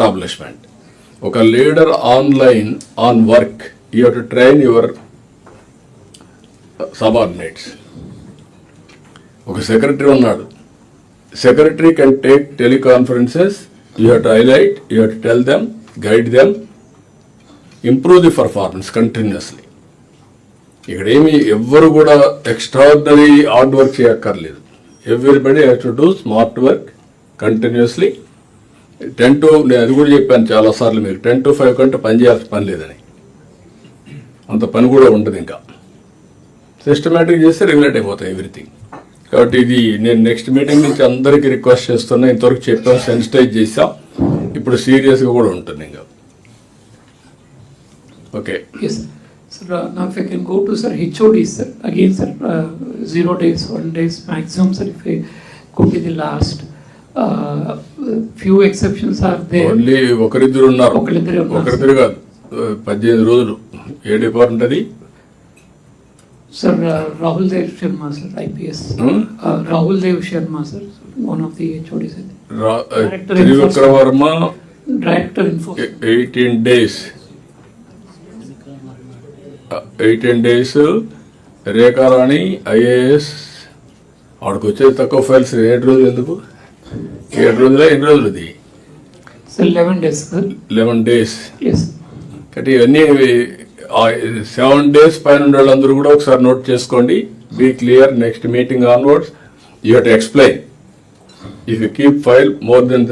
Establishment ఒక leader online on work you to train your subordinates ఒక secretary ఉన్నాడు. Secretary can take teleconferences you have to highlight you have to tell them guide them improve the performance continuously ఇక్కడేమి ఎవ్వరు కూడా extraordinary hard work చేయక్కర్లేదు. Everybody have to do smart work continuously ten to నేను అది కూడా చెప్పాను చాలాసార్లు మీకు ten to five కంటే పని చేయాల్సిన పని లేదని. అంత పని కూడా ఉంటుంది ఇంకా. సిస్టమేటిక్ చేస్తే రెగ్యులేట్ అయిపోతాయి ఎవ్రీథింగ్ కాబట్టి ఇది నేను నెక్స్ట్ మీటింగ్ నుంచి అందరికీ రిక్వెస్ట్ చేస్తున్నా ఇంతవరకు చెప్పాం సెన్సిటైజ్ చేసాం ఇప్పుడు సీరియస్గా కూడా ఉంటుంది ఇంకా. ఓకే సార్ నాకు I can go to sir HOD sir again sir zero days one days maximum sir if I could the last few exceptions are they only ఒకరిద్దరు ఉన్నారు. ఒకరిద్దరు కాదు. పద్దెనిమిది రోజులు. ఏ డిపార్ట్మెంట్ అది? Sir Rahul Dev Sharma sir IPS Rahul Dev Sharma sir one of the HODs Trivikrama director info eighteen days eighteen days Rekharani IAS ఆడికి వచ్చేది తక్కువ ఫైల్స్ ఏడు రోజులు ఎందుకు? ఏడు రోజులే ఎన్ని రోజులు ఇది. Eleven days Yes. కాబట్టి ఇవన్నీ సెవెన్ డేస్ పైన ఉండే వాళ్ళందరూ కూడా ఒకసారి నోట్ చేసుకోండి. Be clear next meeting onwards you had explain if you keep file more then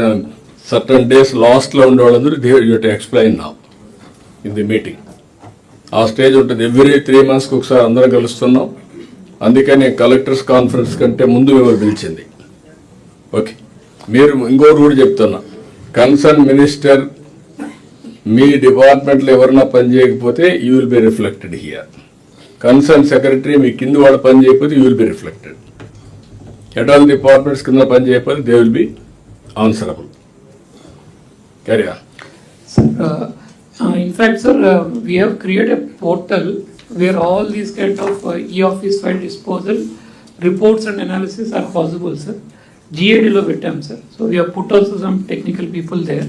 certain days లాస్ట్లో ఉండే వాళ్ళందరూ యూ హెట్ ఎక్స్ప్లెయిన్ నా ఇన్ ది మీటింగ్ ఆ స్టేజ్ ఉంటుంది. ఎవ్రీ త్రీ మంత్స్కి ఒకసారి అందరం కలుస్తున్నాం. అందుకే నేను కలెక్టర్స్ కాన్ఫరెన్స్ కంటే ముందు మిమ్మల్ని పిలిచింది. ఓకే మీరు ఇంకోటి కూడా చెప్తున్నా. కన్సర్న్ మినిస్టర్ మీ డిపార్ట్మెంట్లో ఎవరైనా పని చేయకపోతే you will be reflected here concern secretary మీ కింద వాడు పని చేయకపోతే you will be reflected head of departments కింద పని చేయకపోతే they will be answerable carry on sir uh, have create a portal where all these kind of e office file disposal reports and analysis are possible sir reports and analysis are possible, sir. GAD లో పెట్టాం, sir. So we have put also some technical people there.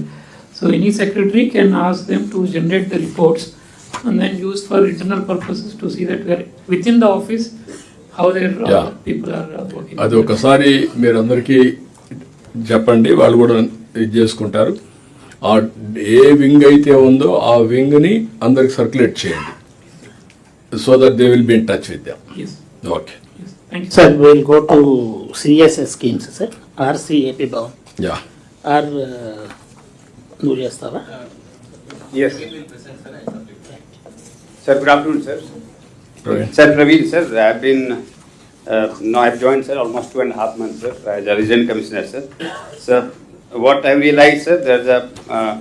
So any secretary can ask them to generate the reports and then use for internal purposes to see that we are within the office, how their uh, Yeah. people are uh, working. అది ఒకసారి మీరు అందరికీ చెప్పండి వాళ్ళు కూడా ఇది చేసుకుంటారు ఆ ఏ వింగ్ అయితే ఉందో ఆ వింగ్ని అందరికి సర్క్యులేట్ చేయండి so that they will be in touch with them Okay. Thank you. Sir, we'll go to CSS schemes, sir. RCAP bound Yeah. R uh, Nuriyastava. Yes. Sir, good afternoon, sir. Sir, Sir Praveen, sir, I've been, uh, now I've joined, sir, almost two and a half months, sir, as a resident commissioner, sir. Sir, what I realized, sir, there's a, uh,